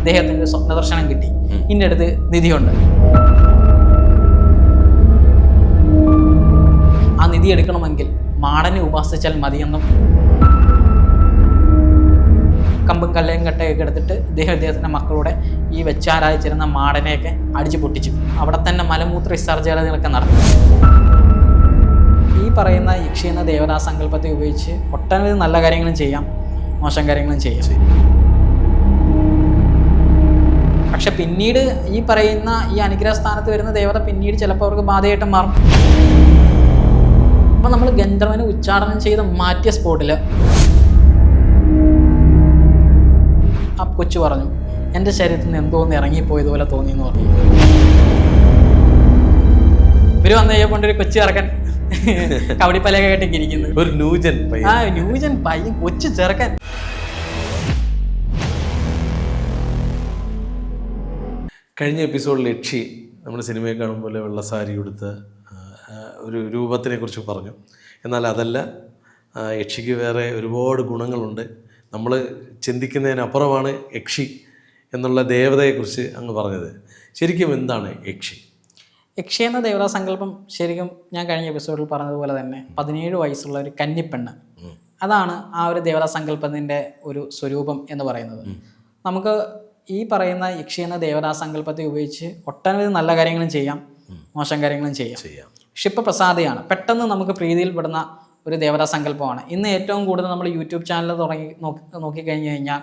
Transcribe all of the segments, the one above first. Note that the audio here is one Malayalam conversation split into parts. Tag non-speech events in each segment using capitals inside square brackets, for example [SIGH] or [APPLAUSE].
ഇദ്ദേഹത്തിന് സ്വപ്നദർശനം സ്വപ്ന ദർശനം കിട്ടി ഇന്റെ അടുത്ത് നിധിയുണ്ട്. ആ നിധി എടുക്കണമെങ്കിൽ മാടനെ ഉപാസിച്ചാൽ മതിയെന്നും കമ്പും കല്ലയും കട്ടയൊക്കെ എടുത്തിട്ട് ഇദ്ദേഹം ഇദ്ദേഹത്തിന്റെ മക്കളുടെ ഈ വെച്ചാരായിച്ചിരുന്ന മാടനെയൊക്കെ അടിച്ചു പൊട്ടിച്ചു. അവിടെ തന്നെ മലമൂത്ര വിസർജനങ്ങളൊക്കെ നടത്തി ഈ പറയുന്ന യക്ഷി എന്ന ദേവതാ സങ്കല്പത്തെ ഉപയോഗിച്ച് ഒട്ടനവധി നല്ല കാര്യങ്ങളും ചെയ്യാം മോശം കാര്യങ്ങളും ചെയ്യാം. പക്ഷെ പിന്നീട് ഈ പറയുന്ന ഈ അനുഗ്രഹ സ്ഥാനത്ത് വരുന്ന ദേവത പിന്നീട് ചിലപ്പോൾ അവർക്ക് ബാധയായിട്ട് മാറും. അപ്പോൾ നമ്മൾ ഗന്ധർവനെ ഉച്ചാടനം ചെയ്ത് മാറ്റിയ സ്പോട്ടിൽ ആ കൊച്ചു പറഞ്ഞു എന്റെ ശരീരത്തിൽ നിന്ന് എന്തോന്ന് ഇറങ്ങിപ്പോയതുപോലെ തോന്നി എന്ന് പറഞ്ഞു. ഇവർ വന്നു ഒരു കൊച്ചു ഇറക്കൻ കവടിപ്പലയൊക്കെ കെട്ടിക്ക് ഒരു ന്യൂജൻ ആ ന്യൂജൻ പയ്യൻ കൊച്ചു ചെറുക്കൻ. കഴിഞ്ഞ എപ്പിസോഡിൽ യക്ഷി നമ്മൾ സിനിമയെ കാണുമ്പോൾ വെള്ള സാരി ഉടുത്ത് ഒരു രൂപത്തിനെക്കുറിച്ച് പറഞ്ഞു. എന്നാൽ അതല്ല യക്ഷിക്ക് വേറെ ഒരുപാട് ഗുണങ്ങളുണ്ട്. നമ്മൾ ചിന്തിക്കുന്നതിനപ്പുറമാണ് യക്ഷി എന്നുള്ള ദേവതയെക്കുറിച്ച് അങ്ങ് പറഞ്ഞത്. ശരിക്കും എന്താണ് യക്ഷി? യക്ഷി എന്ന ദേവതാ സങ്കല്പം ശരിക്കും ഞാൻ കഴിഞ്ഞ എപ്പിസോഡിൽ പറഞ്ഞതുപോലെ തന്നെ പതിനേഴ് വയസ്സുള്ള ഒരു കന്നിപ്പെണ്ണ്. അതാണ് ആ ഒരു ദേവതാ സങ്കല്പത്തിന്റെ ഒരു സ്വരൂപം എന്ന് പറയുന്നത്. നമുക്ക് ഈ പറയുന്ന യക്ഷി എന്ന ദേവതാ സങ്കല്പത്തെ ഉപയോഗിച്ച് ഒട്ടനവധി നല്ല കാര്യങ്ങളും ചെയ്യാം മോശം കാര്യങ്ങളും ചെയ്യാം. ചെയ്യാം. ക്ഷിപ്രപ്രസാദിയാണ് പെട്ടെന്ന് നമുക്ക് പ്രീതിയിൽപ്പെടുന്ന ഒരു ദേവതാ സങ്കല്പമാണ് ഇന്ന് ഏറ്റവും കൂടുതൽ നമ്മൾ യൂട്യൂബ് ചാനൽ തുടങ്ങി നോക്കി നോക്കിക്കഴിഞ്ഞ് കഴിഞ്ഞാൽ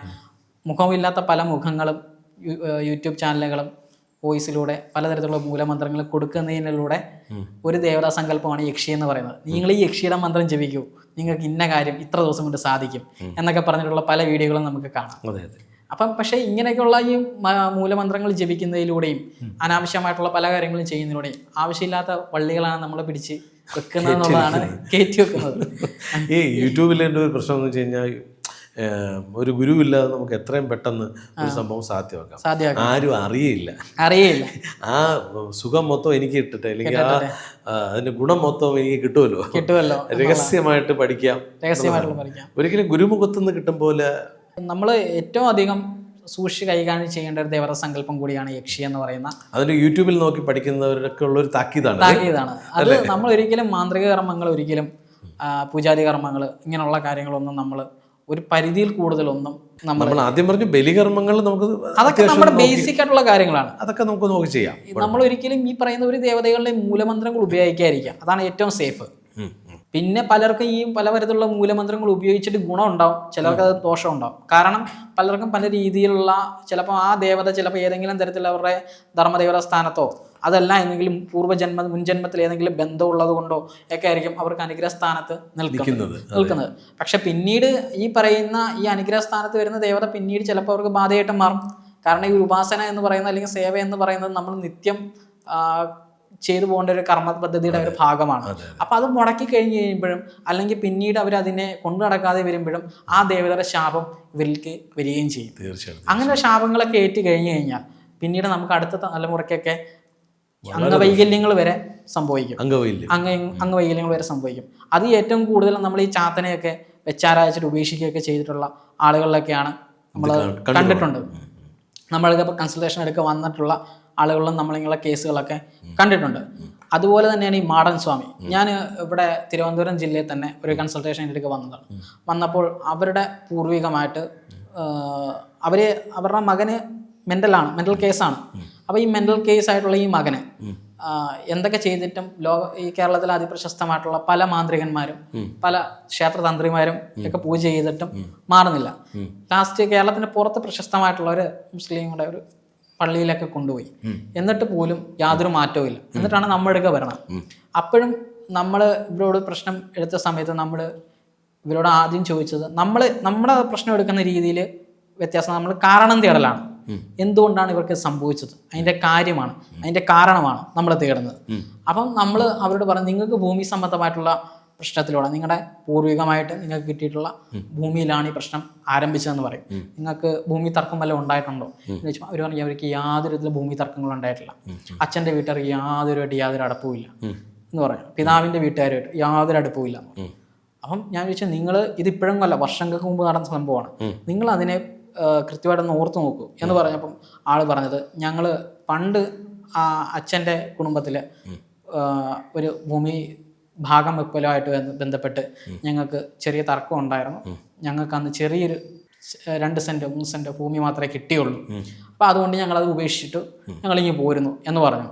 മുഖമില്ലാത്ത പല മുഖങ്ങളും യൂട്യൂബ് ചാനലുകളും വോയിസിലൂടെ പലതരത്തിലുള്ള മൂലമന്ത്രങ്ങൾ കൊടുക്കുന്നതിലൂടെ ഒരു ദേവതാ സങ്കല്പമാണ് യക്ഷി എന്ന് പറയുന്നത്. നിങ്ങൾ ഈ യക്ഷിയുടെ മന്ത്രം ജപിക്കൂ. നിങ്ങൾക്ക് ഇന്ന കാര്യം ഇത്ര ദിവസം കൊണ്ട് സാധിക്കും എന്നൊക്കെ പറഞ്ഞിട്ടുള്ള പല വീഡിയോകളും നമുക്ക് കാണാം. അപ്പം പക്ഷേ ഇങ്ങനെയൊക്കെയുള്ള ഈ മൂലമന്ത്രങ്ങൾ ജപിക്കുന്നതിലൂടെയും അനാവശ്യമായിട്ടുള്ള പല കാര്യങ്ങളും ചെയ്യുന്നതിലൂടെയും ആവശ്യമില്ലാത്ത വള്ളികളാണ് നമ്മളെ പിടിച്ച് വെക്കുന്നതെന്നുള്ളതാണ് കയറ്റി വെക്കുന്നത്. [LAUGHS] ഈ യൂട്യൂബിൽ എന്റെ ഒരു പ്രശ്നം എന്ന് വെച്ച് കഴിഞ്ഞാൽ ഒരു ഗുരുവില്ലാതെ നമുക്ക് എത്രയും പെട്ടെന്ന് ഒരു സംഭവം സാധ്യമാക്കാം. ആരും അറിയില്ല. അറിയില്ല. [LAUGHS] ആ സുഖം മൊത്തം എനിക്ക് കിട്ടട്ടെ? അല്ലെങ്കിൽ ആ ആ, അതിന്റെ ഗുണം മൊത്തം എനിക്ക് കിട്ടുമല്ലോ? കിട്ടുമല്ലോ. [LAUGHS] രഹസ്യമായിട്ട് പഠിക്കാം. രഹസ്യമായിട്ട് പഠിക്കാം. ഒരിക്കലും ഗുരുമുഖത്തുനിന്ന് കിട്ടും പോലെ നമ്മൾ ഏറ്റവും അധികം സൂക്ഷിച്ച് കൈകാര്യം ചെയ്യേണ്ട ഒരു ദേവത സങ്കല്പം കൂടിയാണ് യക്ഷി എന്ന് പറയുന്ന അതിന് യൂട്യൂബിൽ നോക്കി പഠിക്കുന്നവരൊക്കെ ഉള്ള ഒരു താക്കീതാണ്. താക്കീതാണ്. അത് നമ്മൾ ഒരിക്കലും മാന്ത്രിക കർമ്മങ്ങൾ ഒരിക്കലും പൂജാതി കർമ്മങ്ങൾ ഇങ്ങനെയുള്ള കാര്യങ്ങളൊന്നും നമ്മൾ ഒരു പരിധിയിൽ കൂടുതലൊന്നും നമ്മൾ ആദ്യം പറഞ്ഞു ബലികർമ്മങ്ങൾ നമുക്ക് അതൊക്കെ നമ്മുടെ ബേസിക് ആയിട്ടുള്ള കാര്യങ്ങളാണ്. അതൊക്കെ നമുക്ക് നോക്കി ചെയ്യാം. നമ്മൾ ഒരിക്കലും ഈ പറയുന്ന ഒരു ദേവതകളുടെ മൂലമന്ത്രങ്ങൾ ഉപയോഗിക്കാതിരിക്കാം. അതാണ് ഏറ്റവും സേഫ്. പിന്നെ പലർക്കും ഈ പല തരത്തിലുള്ള മൂലമന്ത്രങ്ങൾ ഉപയോഗിച്ചിട്ട് ഗുണം ഉണ്ടാവും ചിലർക്ക് അത് ദോഷം ഉണ്ടാവും കാരണം പലർക്കും പല രീതിയിലുള്ള ചിലപ്പോൾ ആ ദേവത ചിലപ്പോൾ ഏതെങ്കിലും തരത്തിൽ അവരുടെ ധർമ്മദേവത സ്ഥാനത്തോ അതല്ല എന്തെങ്കിലും പൂർവജന്മ മുൻജന്മത്തിൽ ഏതെങ്കിലും ബന്ധമുള്ളത് കൊണ്ടോ ഒക്കെ ആയിരിക്കും അവർക്ക് അനുഗ്രഹ സ്ഥാനത്ത് നിൽക്കുന്നത് നിൽക്കുന്നത്. പക്ഷെ പിന്നീട് ഈ പറയുന്ന ഈ അനുഗ്രഹ സ്ഥാനത്ത് വരുന്ന ദേവത പിന്നീട് ചിലപ്പോൾ അവർക്ക് ബാധയായിട്ട് മാറും. കാരണം ഈ ഉപാസന എന്ന് പറയുന്നത് അല്ലെങ്കിൽ സേവ എന്ന് പറയുന്നത് നമ്മൾ നിത്യം ചെയ്തു പോകേണ്ട ഒരു കർമ്മ പദ്ധതിയുടെ ഒരു ഭാഗമാണ്. അപ്പൊ അത് മുടക്കി കഴിഞ്ഞ് കഴിയുമ്പോഴും അല്ലെങ്കിൽ പിന്നീട് അവർ അതിനെ കൊണ്ടു നടക്കാതെ വരുമ്പോഴും ആ ദേവതയുടെ ശാപം ഇവരിലേക്ക് വരികയും ചെയ്യും. തീർച്ചയായിട്ടും അങ്ങനെ ശാപങ്ങളൊക്കെ ഏറ്റു കഴിഞ്ഞു കഴിഞ്ഞാൽ പിന്നീട് നമുക്ക് അടുത്ത തലമുറയ്ക്കൊക്കെ അംഗവൈകല്യങ്ങൾ വരെ സംഭവിക്കും. അംഗവൈല്യം അംഗ അംഗവൈകല്യങ്ങൾ വരെ സംഭവിക്കും. അത് ഏറ്റവും കൂടുതൽ നമ്മൾ ഈ ചാത്തനെയൊക്കെ വെച്ചാരായച്ചിട്ട് ഉപേക്ഷിക്കുകയൊക്കെ ചെയ്തിട്ടുള്ള ആളുകളിലൊക്കെയാണ് നമ്മൾ കണ്ടു കണ്ടിട്ടുണ്ട്. നമ്മൾക്ക് കൺസൾട്ടേഷൻ എടുക്കുക വന്നിട്ടുള്ള ആളുകളിലും നമ്മളിങ്ങനെയുള്ള കേസുകളൊക്കെ കണ്ടിട്ടുണ്ട്. അതുപോലെ തന്നെയാണ് ഈ മാടൻ സ്വാമി. ഞാൻ ഇവിടെ തിരുവനന്തപുരം ജില്ലയിൽ തന്നെ ഒരു കൺസൾട്ടേഷൻ എടുക്കുക വന്നതാണ്. വന്നപ്പോൾ അവരുടെ പൂർവികമായിട്ട് അവർ അവരുടെ മകന് മെന്റലാണ് മെന്റൽ കേസാണ് അപ്പോൾ ഈ മെന്റൽ കേസായിട്ടുള്ള ഈ മകന് എന്തൊക്കെ ചെയ്തിട്ടും ലോക ഈ കേരളത്തിലെ അതിപ്രശസ്തമായിട്ടുള്ള പല മാന്ത്രികന്മാരും പല ക്ഷേത്രതന്ത്രിമാരും ഒക്കെ പൂജ ചെയ്തിട്ടും മാറുന്നില്ല. ലാസ്റ്റ് കേരളത്തിന് പുറത്ത് പ്രശസ്തമായിട്ടുള്ള ഒരു മുസ്ലിങ്ങളുടെ ഒരു പള്ളിയിലൊക്കെ കൊണ്ടുപോയി. എന്നിട്ട് പോലും യാതൊരു മാറ്റവും ഇല്ല. എന്നിട്ടാണ് നമ്മളൊക്കെ വരണം. അപ്പോഴും നമ്മൾ ഇവരോട് പ്രശ്നം എടുത്ത സമയത്ത് നമ്മൾ ഇവരോട് ആദ്യം ചോദിച്ചത് നമ്മൾ നമ്മുടെ പ്രശ്നം എടുക്കുന്ന രീതിയിൽ വ്യത്യാസം നമ്മൾ കാരണം തേടലാണ്. എന്തുകൊണ്ടാണ് ഇവർക്ക് സംഭവിച്ചത്? അതിന്റെ കാര്യമാണ്. അതിന്റെ കാരണമാണ് നമ്മൾ തേടുന്നത്. അപ്പം നമ്മൾ അവരോട് പറഞ്ഞു നിങ്ങൾക്ക് ഭൂമി സംബന്ധമായിട്ടുള്ള പ്രശ്നത്തിലൂടെ നിങ്ങളുടെ പൂർവികമായിട്ട് നിങ്ങൾക്ക് കിട്ടിയിട്ടുള്ള ഭൂമിയിലാണ് ഈ പ്രശ്നം ആരംഭിച്ചതെന്ന് പറയും. നിങ്ങൾക്ക് ഭൂമി തർക്കം വല്ലതും ഉണ്ടായിട്ടുണ്ടോ? എന്ന് വെച്ചാൽ അവർ പറഞ്ഞു അവർക്ക് യാതൊരു വിധത്തിലും ഭൂമി തർക്കങ്ങളും ഉണ്ടായിട്ടില്ല. അച്ഛന്റെ വീട്ടുകാർക്ക് യാതൊരുമായിട്ട് യാതൊരു അടുപ്പവുമില്ല എന്ന് പറയാം. പിതാവിന്റെ വീട്ടുകാരുമായിട്ട് യാതൊരു അടുപ്പവുമില്ല അപ്പം ഞാൻ ചോദിച്ചാൽ നിങ്ങൾ ഇത് ഇപ്പോഴും അല്ല വർഷങ്ങൾക്ക് മുമ്പ് നടന്ന സംഭവമാണ്. നിങ്ങൾ അതിനെ കൃത്യമായിട്ടൊന്ന് ഓർത്ത് നോക്കൂ എന്ന് പറഞ്ഞപ്പം ആൾ പറഞ്ഞത് ഞങ്ങൾ പണ്ട് ആ അച്ഛന്റെ കുടുംബത്തിൽ ഒരു ഭൂമി ഭാഗം വെക്കലുമായിട്ട് ബന്ധ- ബന്ധപ്പെട്ട് ഞങ്ങൾക്ക് ചെറിയ തർക്കം ഉണ്ടായിരുന്നു. ഞങ്ങൾക്ക് അന്ന് ചെറിയൊരു രണ്ട് സെന്റ് മൂന്ന് സെന്റ് ഭൂമി മാത്രമേ കിട്ടിയുള്ളൂ. അപ്പോൾ അതുകൊണ്ട് ഞങ്ങൾ ഞങ്ങളത് ഉപേക്ഷിച്ചിട്ട് ഞങ്ങളിങ്ങ് പോരുന്നു എന്ന് പറഞ്ഞു.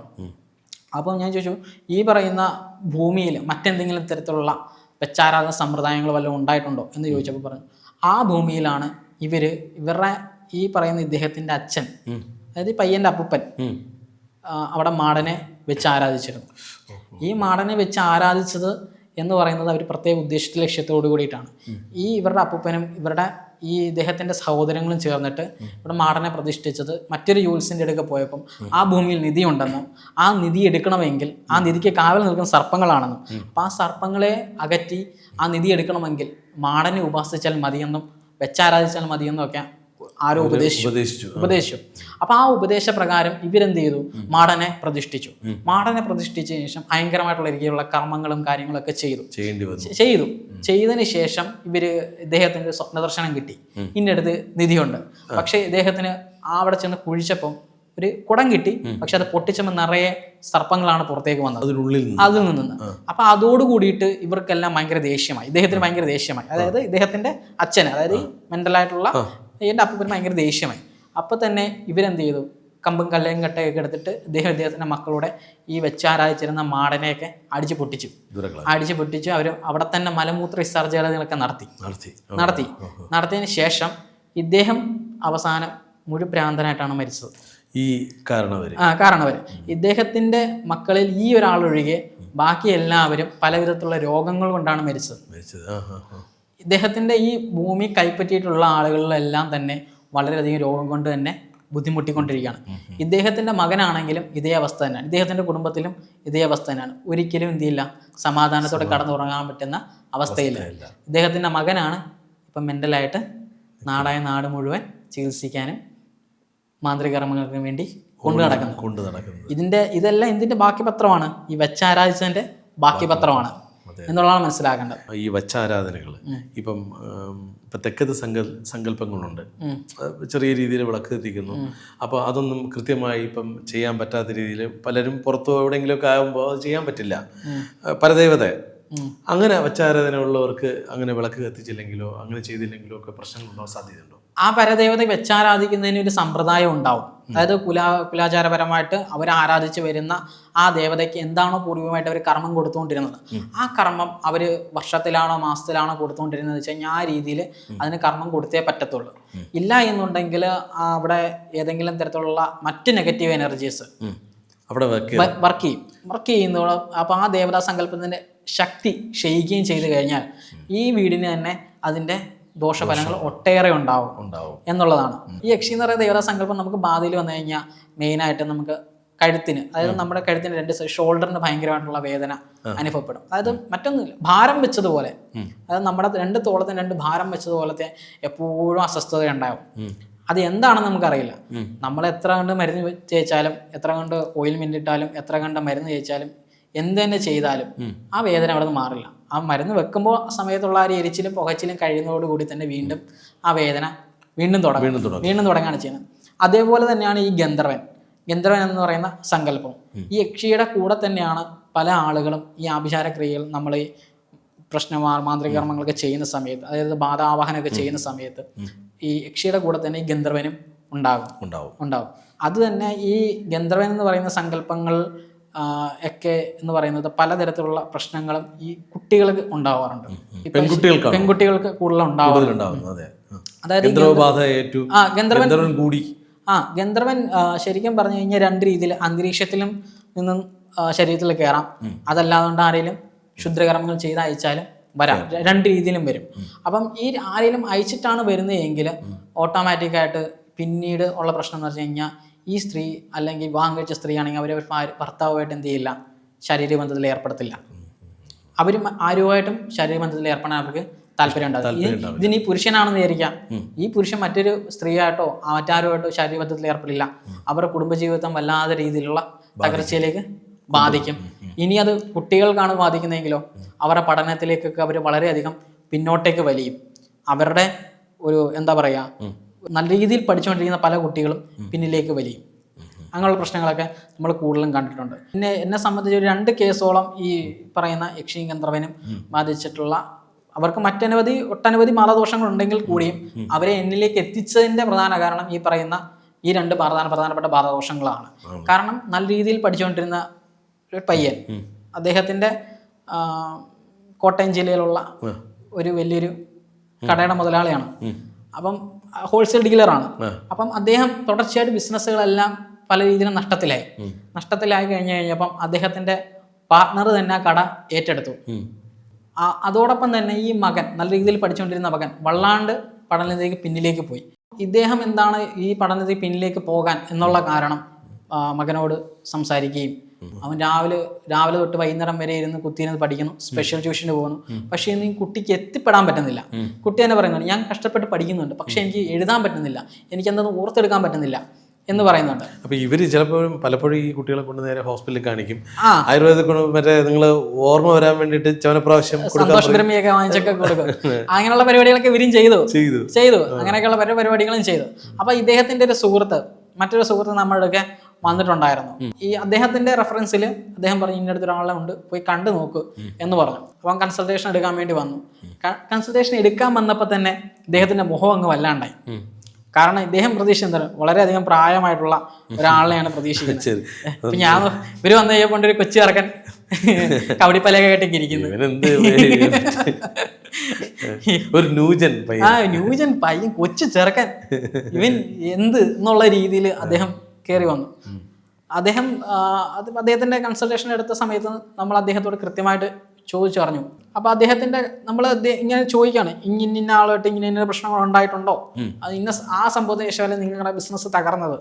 അപ്പോൾ ഞാൻ ചോദിച്ചു ഈ പറയുന്ന ഭൂമിയിൽ മറ്റെന്തെങ്കിലും തരത്തിലുള്ള വെച്ചാരാധന സമ്പ്രദായങ്ങൾ വല്ലതും ഉണ്ടായിട്ടുണ്ടോ എന്ന് ചോദിച്ചപ്പോൾ പറഞ്ഞു ആ ഭൂമിയിലാണ് ഇവർ ഇവരുടെ ഈ പറയുന്ന ഇദ്ദേഹത്തിന്റെ അച്ഛൻ അതായത് ഈ പയ്യന്റെ അപ്പൂപ്പൻ അവിടെ മാടനെ വെച്ച് ആരാധിച്ചിരുന്നു ഈ മാടനെ വെച്ച് ആരാധിച്ചത് എന്ന് പറയുന്നത് അവർ പ്രത്യേക ഉദ്ദേശ ലക്ഷ്യത്തോടു കൂടിയിട്ടാണ്. ഈ ഇവരുടെ അപ്പൂപ്പനും ഇവരുടെ ഈ ഇദ്ദേഹത്തിന്റെ സഹോദരങ്ങളും ചേർന്നിട്ട് ഇവിടെ മാടനെ പ്രതിഷ്ഠിച്ചത് മറ്റൊരു യൂൾസിന്റെ അടുക്ക പോയപ്പം ആ ഭൂമിയിൽ നിധി ഉണ്ടെന്നും ആ നിധി എടുക്കണമെങ്കിൽ ആ നിധിക്ക് കാവൽ നിൽക്കുന്ന സർപ്പങ്ങളാണെന്നും. അപ്പം ആ സർപ്പങ്ങളെ അകറ്റി ആ നിധി എടുക്കണമെങ്കിൽ മാടനെ ഉപാസിച്ചാൽ മതിയെന്നും വെച്ചാരാധിച്ചാൽ മതിയെന്നും ഒക്കെ ആരോ ഉപദേശിച്ചു. ഉപദേശിച്ചു. അപ്പൊ ആ ഉപദേശപ്രകാരം ഇവരെന്ത് ചെയ്തു? മാടനെ പ്രതിഷ്ഠിച്ചു. മാടനെ പ്രതിഷ്ഠിച്ച ശേഷം ഭയങ്കരമായിട്ടുള്ള രീതിയിലുള്ള കർമ്മങ്ങളും കാര്യങ്ങളൊക്കെ ചെയ്തു. ചെയ്തു. ചെയ്തതിന് ശേഷം ഇവർ ഇദ്ദേഹത്തിന് സ്വപ്നദർശനം കിട്ടി. ഇന്നടുത്ത് നിധിയുണ്ട്. പക്ഷേ ഇദ്ദേഹത്തിന് അവിടെ ചെന്ന് കുഴിച്ചപ്പം ഒരു കുടം കിട്ടി. പക്ഷെ അത് പൊട്ടിച്ചപ്പോൾ നിറയെ സർപ്പങ്ങളാണ് പുറത്തേക്ക് വന്നത്. അതിനുള്ളിൽ അതിൽ നിന്ന് അപ്പൊ അതോട് കൂടിയിട്ട് ഇവർക്കെല്ലാം ഭയങ്കര ദേഷ്യമായി. ഇദ്ദേഹത്തിന് ഭയങ്കര ദേഷ്യമായി. അതായത് ഇദ്ദേഹത്തിന്റെ അച്ഛന് അതായത് മെന്റലായിട്ടുള്ള എന്റെ അപ്പൂപ്പന് ഭയങ്കര ദേഷ്യമായി. അപ്പോൾ തന്നെ ഇവരെന്ത് ചെയ്തു? കമ്പും കല്ലയും കട്ടയൊക്കെ എടുത്തിട്ട് ഇദ്ദേഹം ഇദ്ദേഹത്തിന്റെ മക്കളുടെ ഈ വെച്ചാരാധിച്ചിരുന്ന മാടനെയൊക്കെ അടിച്ചു പൊട്ടിച്ചു. അടിച്ച് പൊട്ടിച്ചു. അവർ അവിടെ തന്നെ മലമൂത്ര വിസർജനങ്ങളൊക്കെ നടത്തി. നടത്തി. നടത്തി. നടത്തിയതിന് ശേഷം ഇദ്ദേഹം അവസാനം മുഴുപ്രാന്തനായിട്ടാണ് മരിച്ചത്. ഈ കാരണവര്. ആ കാരണവർ ഇദ്ദേഹത്തിന്റെ മക്കളിൽ ഈ ഒരാളൊഴികെ ബാക്കി എല്ലാവരും പലവിധത്തിലുള്ള രോഗങ്ങൾ കൊണ്ടാണ് മരിച്ചത്. മരിച്ചത്. ഇദ്ദേഹത്തിന്റെ ഈ ഭൂമി കൈപ്പറ്റിയിട്ടുള്ള ആളുകളിലെല്ലാം തന്നെ വളരെയധികം രോഗം കൊണ്ട് തന്നെ ബുദ്ധിമുട്ടിക്കൊണ്ടിരിക്കുകയാണ്. ഇദ്ദേഹത്തിന്റെ മകനാണെങ്കിലും ഇതേ അവസ്ഥ തന്നെയാണ്. ഇദ്ദേഹത്തിന്റെ കുടുംബത്തിലും ഇതേ അവസ്ഥ തന്നെയാണ്. ഒരിക്കലും എന്ത് ചെയ്യില്ല സമാധാനത്തോടെ കടന്നുറങ്ങാൻ പറ്റുന്ന അവസ്ഥയില്ല. ഇദ്ദേഹത്തിന്റെ മകനാണ് ഇപ്പം മെന്റലായിട്ട് നാടായ നാട് മുഴുവൻ ചികിത്സിക്കാനും മാന്ത്രികർമ്മങ്ങൾക്ക് വേണ്ടി കൊണ്ടു നടക്കുന്നത്. കൊണ്ടു നടക്കുന്നത്. ഇതിന്റെ ഇതെല്ലാം ഇതിന്റെ ബാക്കി പത്രമാണ്. ഈ വെച്ചാരാധിച്ചതിന്റെ ബാക്കി പത്രമാണ്. എന്നുള്ളതാണ് മനസ്സിലാക്കേണ്ടത്. ഈ വച്ചാരാധനകൾ. ഇപ്പം ഉം, ഇപ്പം തെക്കത് സങ്കൽ സങ്കല്പങ്ങളുണ്ട്. ചെറിയ രീതിയിൽ വിളക്ക് എത്തിക്കുന്നു അപ്പോൾ അതൊന്നും കൃത്യമായി ഇപ്പം ചെയ്യാൻ പറ്റാത്ത രീതിയിൽ പലരും പുറത്തോ എവിടെയെങ്കിലുമൊക്കെ ആകുമ്പോൾ അത് ചെയ്യാൻ പറ്റില്ല. പരദേവത അങ്ങനെ വച്ചാരാധന ഉള്ളവർക്ക് അങ്ങനെ വിളക്ക് കത്തിച്ചില്ലെങ്കിലോ അങ്ങനെ ചെയ്തില്ലെങ്കിലോ ഒക്കെ പ്രശ്നങ്ങളുണ്ടാവാൻ സാധ്യതയുണ്ടോ? ആ പരദേവത വെച്ചാരാധിക്കുന്നതിന് ഒരു സമ്പ്രദായം ഉണ്ടാവും. അതായത് കുലാ കുലാചാരപരമായിട്ട് അവർ ആരാധിച്ച് വരുന്ന ആ ദേവതയ്ക്ക് എന്താണോ പൂർവികമായിട്ട് അവർ കർമ്മം കൊടുത്തുകൊണ്ടിരുന്നത്. ആ കർമ്മം അവർ വർഷത്തിലാണോ മാസത്തിലാണോ കൊടുത്തുകൊണ്ടിരുന്നത് വെച്ച് കഴിഞ്ഞാൽ ആ രീതിയിൽ അതിന് കർമ്മം കൊടുത്തേ പറ്റത്തുള്ളൂ. ഇല്ല എന്നുണ്ടെങ്കിൽ അവിടെ ഏതെങ്കിലും തരത്തിലുള്ള മറ്റ് നെഗറ്റീവ് എനർജീസ് അവിടെ വർക്ക് ചെയ്യും. വർക്ക് ചെയ്യുന്നതോളം അപ്പോൾ ആ ദേവതാ സങ്കല്പത്തിന്റെ ശക്തി ക്ഷയിക്കുകയും ചെയ്തു കഴിഞ്ഞാൽ ഈ വീടിന് തന്നെ അതിന്റെ ദോഷഫലങ്ങൾ ഒട്ടേറെ ഉണ്ടാവും ഉണ്ടാവും. എന്നുള്ളതാണ്. ഈ യക്ഷി എന്ന് പറയുന്ന ദേവതാ സങ്കല്പം നമുക്ക് ബാധയിൽ വന്നു കഴിഞ്ഞാൽ മെയിനായിട്ട് നമുക്ക് കഴുത്തിന് അതായത് നമ്മുടെ കഴുത്തിന് രണ്ട് ഷോൾഡറിന് ഭയങ്കരമായിട്ടുള്ള വേദന അനുഭവപ്പെടും. അതായത് മറ്റൊന്നുമില്ല ഭാരം വെച്ചതുപോലെ. അതായത് നമ്മുടെ രണ്ട് തോളത്തിന് രണ്ട് ഭാരം വെച്ചതുപോലത്തെ എപ്പോഴും അസ്വസ്ഥത ഉണ്ടാവും. അത് എന്താണെന്ന് നമുക്കറിയില്ല. നമ്മൾ എത്ര കണ്ട് മരുന്ന് ചേച്ചാലും എത്ര കണ്ട് ഓയിൽ മിന്നിട്ടാലും എത്ര കണ്ട് മരുന്ന് തേച്ചാലും എന്ത് തന്നെ ചെയ്താലും ആ വേദന അവിടെ നിന്ന് മാറില്ല. ആ മരുന്ന് വെക്കുമ്പോൾ സമയത്തുള്ള ആ ഒരു എരിച്ചിലും പുകച്ചിലും കഴിയുന്നതോടുകൂടി തന്നെ വീണ്ടും ആ വേദന വീണ്ടും തുടങ്ങും. വീണ്ടും തുടങ്ങുകയാണ് ചെയ്യുന്നത്. അതേപോലെ തന്നെയാണ് ഈ ഗന്ധർവൻ. ഗന്ധർവൻ എന്ന് പറയുന്ന സങ്കല്പം. ഈ യക്ഷിയുടെ കൂടെ തന്നെയാണ് പല ആളുകളും ഈ ആഭിചാര ക്രിയകൾ നമ്മൾ ഈ പ്രശ്ന മാന്ത്രികർമ്മങ്ങളൊക്കെ ചെയ്യുന്ന സമയത്ത് അതായത് ബാധാവാഹനമൊക്കെ ചെയ്യുന്ന സമയത്ത് ഈ യക്ഷിയുടെ കൂടെ തന്നെ ഈ ഗന്ധർവനും ഉണ്ടാകും. ഉണ്ടാവും. ഉണ്ടാവും. അത് തന്നെ ഈ ഗന്ധർവൻ എന്ന് പറയുന്ന സങ്കല്പങ്ങൾ ഒക്കെ എന്ന് പറയുന്നത് പലതരത്തിലുള്ള പ്രശ്നങ്ങളും ഈ കുട്ടികൾക്ക് ഉണ്ടാവാറുണ്ട്. പെൺകുട്ടികൾക്ക്? പെൺകുട്ടികൾക്ക് കൂടുതൽ ഉണ്ടാവാറുണ്ട്. അതായത് ആ ഗന്ധർവൻ കൂടി. ആ ഗന്ധർവൻ ശരിക്കും പറഞ്ഞു കഴിഞ്ഞാൽ രണ്ട് രീതിയിൽ അന്തരീക്ഷത്തിലും നിന്നും ശരീരത്തിൽ കയറാം. അതല്ലാതുകൊണ്ട് ആരെങ്കിലും ക്ഷുദ്രകർമ്മങ്ങൾ ചെയ്ത് അയച്ചാലും വരാം. രണ്ട് രീതിയിലും വരും. അപ്പം ഈ ആരെങ്കിലും അയച്ചിട്ടാണ് വരുന്നതെങ്കിൽ ഓട്ടോമാറ്റിക്കായിട്ട് പിന്നീട് ഉള്ള പ്രശ്നം എന്ന് വെച്ച് കഴിഞ്ഞാൽ ഈ സ്ത്രീ അല്ലെങ്കിൽ വിവാഹം കഴിച്ച സ്ത്രീ ആണെങ്കിൽ അവരെ ഭാര്യ- ഭർത്താവുമായിട്ട് എന്ത് ചെയ്യില്ല? ശാരീരിക ഏർപ്പെടത്തില്ല. അവർ ആരുമായിട്ടും ശരീരബന്ധത്തിൽ ഏർപ്പെടാൻ അവർക്ക് താല്പര്യം ഉണ്ടാകും ഇതിന് ഈ പുരുഷനാണെന്ന് വിചാരിക്കാം ഈ പുരുഷൻ മറ്റൊരു സ്ത്രീയായിട്ടോ മറ്റാരുമായിട്ടോ ശരീരബന്ധത്തിൽ ഏർപ്പെടില്ല. അവരുടെ കുടുംബജീവിതം വല്ലാതെ രീതിയിലുള്ള തകർച്ചയിലേക്ക് ബാധിക്കും. ഇനി അത് കുട്ടികൾക്കാണ് ബാധിക്കുന്നതെങ്കിലോ അവരുടെ പഠനത്തിലേക്കൊക്കെ അവർ വളരെയധികം പിന്നോട്ടേക്ക് വലിയും. അവരുടെ ഒരു എന്താ പറയുക നല്ല രീതിയിൽ പഠിച്ചുകൊണ്ടിരിക്കുന്ന പല കുട്ടികളും പിന്നിലേക്ക് വലിയും. അങ്ങനെയുള്ള പ്രശ്നങ്ങളൊക്കെ നമ്മൾ കൂടുതലും കണ്ടിട്ടുണ്ട്. പിന്നെ എന്നെ സംബന്ധിച്ച് ഒരു രണ്ട് കേസോളം ഈ പറയുന്ന യക്ഷി ഗന്ധർവനും ബാധിച്ചിട്ടുള്ള അവർക്ക് മറ്റനവധി ഒട്ടനവധി മാതാദോഷങ്ങൾ ഉണ്ടെങ്കിൽ കൂടിയും അവരെ എന്നിലേക്ക് എത്തിച്ചതിന്റെ പ്രധാന കാരണം ഈ പറയുന്ന ഈ രണ്ട് പ്രധാന പ്രധാനപ്പെട്ട ബാധദോഷങ്ങളാണ്. കാരണം നല്ല രീതിയിൽ പഠിച്ചുകൊണ്ടിരുന്ന ഒരു പയ്യൻ അദ്ദേഹത്തിന്റെ കോട്ടയം ജില്ലയിലുള്ള ഒരു വലിയൊരു കടയുടെ മുതലാളിയാണ്. അപ്പം ഹോൾസെയിൽ ഡീലറാണ് അപ്പം അദ്ദേഹം തുടർച്ചയായിട്ട് ബിസിനസ്സുകളെല്ലാം പല രീതിയിലും നഷ്ടത്തിലായി. നഷ്ടത്തിലായി കഴിഞ്ഞു കഴിഞ്ഞപ്പം അദ്ദേഹത്തിന്റെ പാർട്ണർ തന്നെ ആ കട ഏറ്റെടുത്തു. അതോടൊപ്പം തന്നെ ഈ മകൻ നല്ല രീതിയിൽ പഠിച്ചുകൊണ്ടിരുന്ന മകൻ വള്ളാണ്ട് പഠനത്തിലേക്ക് പിന്നിലേക്ക് പോയി. ഇദ്ദേഹം എന്താണ് ഈ പഠനത്തിൽ പിന്നിലേക്ക് പോകാൻ എന്നുള്ള കാരണം മകനോട് സംസാരിക്കുകയും അവൻ രാവിലെ രാവിലെ തൊട്ട് വൈകുന്നേരം വരെ ഇരുന്ന് കുത്തിയിരുന്ന് പഠിക്കുന്നു സ്പെഷ്യൽ ട്യൂഷന് പോകുന്നു. പക്ഷേ ഇന്ന് ഈ കുട്ടിക്ക് എത്തിപ്പെടാൻ പറ്റുന്നില്ല. കുട്ടി തന്നെ പറയുന്നുണ്ട് ഞാൻ കഷ്ടപ്പെട്ട് പഠിക്കുന്നുണ്ട് പക്ഷേ എനിക്ക് എഴുതാൻ പറ്റുന്നില്ല എനിക്ക് എന്തൊന്നും ഓർത്തെടുക്കാൻ പറ്റുന്നില്ല എന്ന് പറയുന്നുണ്ട്. അപ്പൊ ഇവർ ചിലപ്പോഴും പലപ്പോഴും ഈ കുട്ടികളെ കൊണ്ട് നേരെ ഹോസ്പിറ്റലിൽ കാണിക്കും. ആയുർവേദ മറ്റേ നിങ്ങൾ ഓർമ്മ വരാൻ വേണ്ടിട്ട് ചവനപ്രാവശ്യം വാങ്ങിച്ചൊക്കെ [LAUGHS] കൊടുക്കും. അങ്ങനെയുള്ള പരിപാടികളൊക്കെ ഇവരും ചെയ്തു. ചെയ്തു. ചെയ്തു. അങ്ങനെയൊക്കെയുള്ള പല പരിപാടികളും ചെയ്തു. അപ്പൊ ഇദ്ദേഹത്തിന്റെ ഒരു സുഹൃത്ത് മറ്റൊരു സുഹൃത്ത് നമ്മളുടെ വന്നിട്ടുണ്ടായിരുന്നു. ഈ അദ്ദേഹത്തിന്റെ റെഫറൻസിൽ അദ്ദേഹം പറഞ്ഞു ഇന്ന അടുത്ത് ഒരാളെ ഉണ്ട് പോയി കണ്ടു നോക്ക് എന്ന് പറഞ്ഞു. അപ്പം കൺസൾട്ടേഷൻ എടുക്കാൻ വേണ്ടി വന്നു. കൺസൾട്ടേഷൻ എടുക്കാൻ വന്നപ്പോൾ തന്നെ അദ്ദേഹത്തിന്റെ മുഖം അങ്ങ് വല്ലാണ്ടായി. കാരണം ഇദ്ദേഹം പ്രതീക്ഷിച്ചത് വളരെയധികം പ്രായമായിട്ടുള്ള ഒരാളെയാണ് പ്രതീക്ഷിക്കുന്നത്. ഇപ്പൊ ഞാൻ ഇവർ വന്നു കഴിഞ്ഞപ്പോൾ ഒരു കൊച്ചു ഇറക്കൻ കവടിപ്പലയൊക്കെ കെട്ടിക്ക് ഇരിക്കുന്നു. ഇവനെന്ത് ഒരു ന്യൂജൻ ആ ന്യൂജൻ പയ്യൻ കൊച്ചു ചെറുക്കൻ. ഇവൻ എന്ത് എന്നുള്ള രീതിയിൽ അദ്ദേഹം കയറി വന്നു. അദ്ദേഹം അത് അദ്ദേഹത്തിന്റെ കൺസൾട്ടേഷൻ എടുത്ത സമയത്ത് നമ്മൾ അദ്ദേഹത്തോട് കൃത്യമായിട്ട് ചോദിച്ചു പറഞ്ഞു. അപ്പൊ അദ്ദേഹത്തിന്റെ നമ്മൾ ഇങ്ങനെ ചോദിക്കാണ് ഇങ്ങനെ ഇന്ന ആളുമായിട്ട് ഇങ്ങനെ ഇന്ന പ്രശ്നങ്ങൾ ഉണ്ടായിട്ടുണ്ടോ? അത് ഇന്ന ആ സംഭവത്തിന് ശേഷമല്ലേ നിങ്ങളുടെ ബിസിനസ് തകർന്നത്?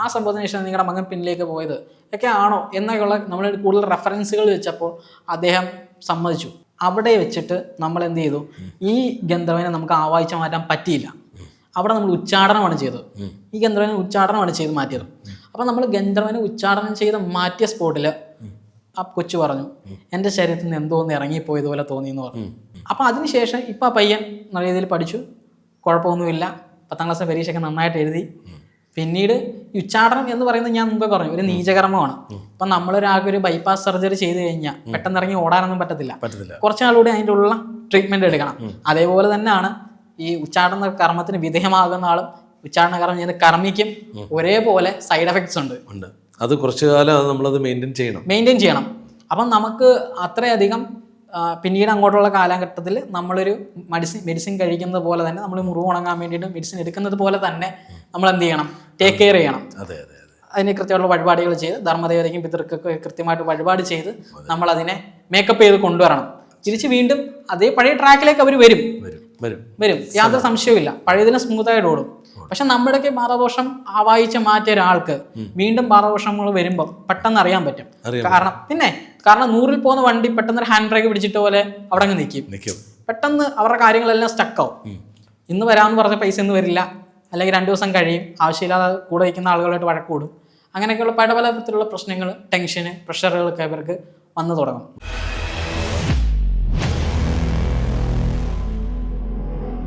ആ സംഭവത്തിന് ശേഷം നിങ്ങളുടെ മകൻ പിന്നിലേക്ക് പോയത്? ഒക്കെ ആണോ എന്നൊക്കെയുള്ള നമ്മൾ കൂടുതൽ റെഫറൻസുകൾ വെച്ചപ്പോൾ അദ്ദേഹം സമ്മതിച്ചു. അവിടെ വെച്ചിട്ട് നമ്മൾ എന്ത് ചെയ്തു? ഈ ഗന്ധർവനെ നമുക്ക് ആവാഹിച്ച് മാറ്റാൻ പറ്റിയില്ല. അവിടെ നമ്മൾ ഉച്ചാടനമാണ് ചെയ്തത്. ഈ ഗന്ധർവനെ ഉച്ചാടനമാണ് ചെയ്ത് മാറ്റിയത്. അപ്പം നമ്മൾ ഗന്ധർവനെ ഉച്ചാടനം ചെയ്ത് മാറ്റിയ സ്പോട്ടിൽ ആ കൊച്ചു പറഞ്ഞു എന്റെ ശരീരത്തിൽ നിന്ന് എന്തോ ഒന്ന് ഇറങ്ങിപ്പോയതുപോലെ തോന്നി എന്ന് പറഞ്ഞു അപ്പം അതിനുശേഷം ഇപ്പം ആ പയ്യൻ നല്ല രീതിയിൽ പഠിച്ചു കുഴപ്പമൊന്നുമില്ല. പത്താം ക്ലാസ് പരീക്ഷയൊക്കെ നന്നായിട്ട് എഴുതി. പിന്നീട് ഉച്ചാടനം എന്ന് പറയുന്നത് ഞാൻ മുമ്പേ പറഞ്ഞു ഒരു നീചകർമ്മമാണ്. അപ്പം നമ്മളൊരാൾക്ക് ഒരു ബൈപ്പാസ് സർജറി ചെയ്ത് കഴിഞ്ഞാൽ പെട്ടെന്ന് ഇറങ്ങി ഓടാനൊന്നും പറ്റത്തില്ല. പറ്റത്തില്ല. കുറച്ച് നാളുകൂടി അതിന്റെ ഉള്ള ട്രീറ്റ്മെന്റ് എടുക്കണം അതേപോലെ തന്നെയാണ് ഈ ഉച്ചാടന കർമ്മത്തിന് വിധേയമാകുന്ന ആളും കാരണം ചെയ്യുന്ന കർമ്മിക്കും ഒരേപോലെ സൈഡ് എഫക്ട്സ് ഉണ്ട്. ഉണ്ട്. അത് കുറച്ചു കാലം നമ്മളത് മെയിന്റെയിൻ ചെയ്യണം. മെയിന്റെയിൻ ചെയ്യണം. അപ്പം നമുക്ക് അത്രയധികം പിന്നീട് അങ്ങോട്ടുള്ള കാലഘട്ടത്തിൽ നമ്മളൊരു മെഡിസിൻ മെഡിസിൻ കഴിക്കുന്നത് പോലെ തന്നെ നമ്മൾ മുറിവ് ഉണങ്ങാൻ വേണ്ടിയിട്ട് മെഡിസിൻ എടുക്കുന്നത് പോലെ തന്നെ നമ്മൾ എന്ത് ചെയ്യണം? ടേക്ക് കെയർ ചെയ്യണം. അതെ അതെ അതെ. അതിന് കൃത്യമായിട്ടുള്ള വഴിപാടുകൾ ചെയ്ത് ധർമ്മദേവതയ്ക്കും പിതൃക്കൊക്കെ കൃത്യമായിട്ട് വഴിപാട് ചെയ്ത് നമ്മൾ അതിനെ മേക്കപ്പ് ചെയ്ത് കൊണ്ടുവരണം. തിരിച്ച് വീണ്ടും അതേ പഴയ ട്രാക്കിലേക്ക് അവർ വരും. വരും വരും. യാതൊരു സംശയവും ഇല്ല പഴയതിനെ സ്മൂത്തായിട്ട് ഓടും. പക്ഷെ നമ്മുടെയൊക്കെ ബാധദോഷം വായിച്ച് മാറ്റിയ ഒരാൾക്ക് വീണ്ടും ബാധദോഷങ്ങൾ വരുമ്പോൾ പെട്ടെന്ന് അറിയാൻ പറ്റും. കാരണം പിന്നെ കാരണം നൂറിൽ പോകുന്ന വണ്ടി പെട്ടെന്ന് ഒരു ഹാൻഡ് ബ്രേക്ക് പിടിച്ചിട്ട് പോലെ അവിടെ അങ്ങ് നിൽക്കും പെട്ടെന്ന് അവരുടെ കാര്യങ്ങളെല്ലാം സ്റ്റക്കാവും ഇന്ന് വരാമെന്ന് പറഞ്ഞ പൈസ ഇന്ന് വരില്ല. അല്ലെങ്കിൽ രണ്ട് ദിവസം കഴിയും. ആവശ്യമില്ലാതെ കൂടെ വയ്ക്കുന്ന ആളുകളായിട്ട് വഴക്കൂടും. അങ്ങനെയൊക്കെയുള്ള പല പല തരത്തിലുള്ള പ്രശ്നങ്ങൾ ടെൻഷന് പ്രഷറുകളൊക്കെ അവർക്ക് വന്നു തുടങ്ങും.